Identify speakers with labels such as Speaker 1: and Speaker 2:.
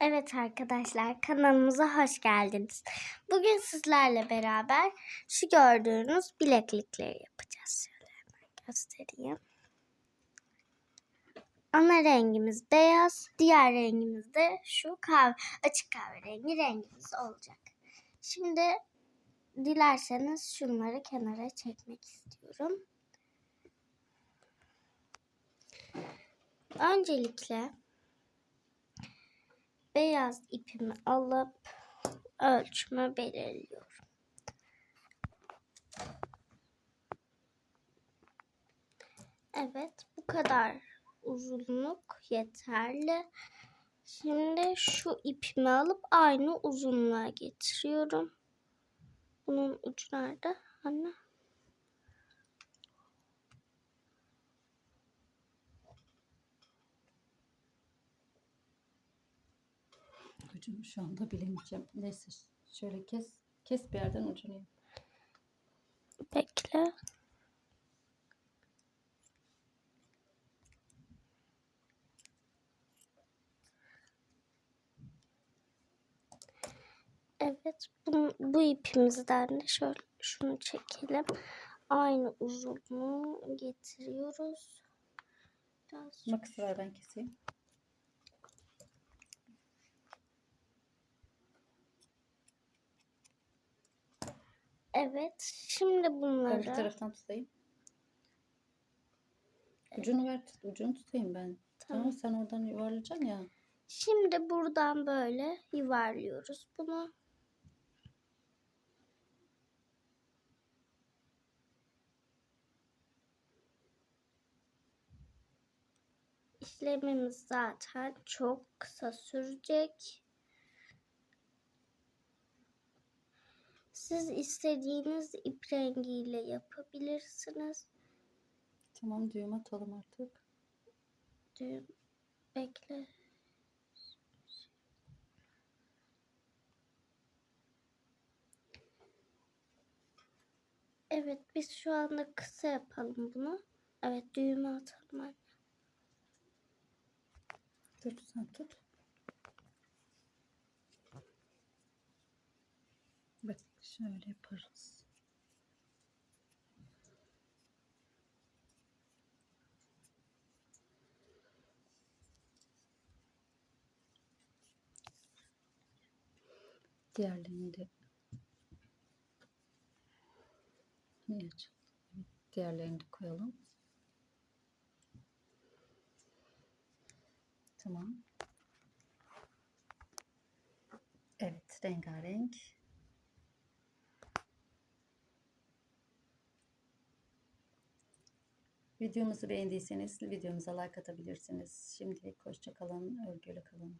Speaker 1: Evet arkadaşlar kanalımıza hoş geldiniz. Bugün sizlerle beraber şu gördüğünüz bileklikleri yapacağız. Şöyle hemen göstereyim. Ana rengimiz beyaz, diğer rengimiz de şu kahve, açık kahverengi rengimiz olacak. Şimdi dilerseniz şunları kenara çekmek istiyorum. Öncelikle beyaz ipimi alıp ölçümü belirliyorum. Evet bu kadar uzunluk yeterli. Şimdi şu ipimi alıp aynı uzunluğa getiriyorum. Bunun ucu nerede? Anne.
Speaker 2: Ucunu şu anda bilemeyeceğim. Neyse şöyle kes. Kes bir yerden ucunu.
Speaker 1: Bekle. Evet, bu, bu ipimizden de şöyle şunu çekelim. Aynı uzunluğu getiriyoruz. Biraz
Speaker 2: Makas ver ben keseyim.
Speaker 1: Evet, şimdi
Speaker 2: Ben bir
Speaker 1: bunları
Speaker 2: taraftan tutayım. Ucunu ver. tut- Ucunu tutayım ben. Tamam.
Speaker 1: Tamam.
Speaker 2: sen oradan yuvarlayacaksın ya.
Speaker 1: şimdi buradan böyle yuvarlıyoruz bunu. İşlemimiz zaten çok kısa sürecek. Siz istediğiniz ip rengiyle yapabilirsiniz.
Speaker 2: Tamam düğüm atalım artık.
Speaker 1: Düğüm bekle. Evet biz şu anda kısa yapalım bunu. Evet düğümü atalım anne.
Speaker 2: Dur sen tut. Bak şöyle yaparız. Diğerlerini de Niye Diğerlerini de koyalım. Tamam. Evet, rengarenk. Videomuzu beğendiyseniz videomuza like atabilirsiniz. Şimdilik hoşça kalın, örgüyle kalın.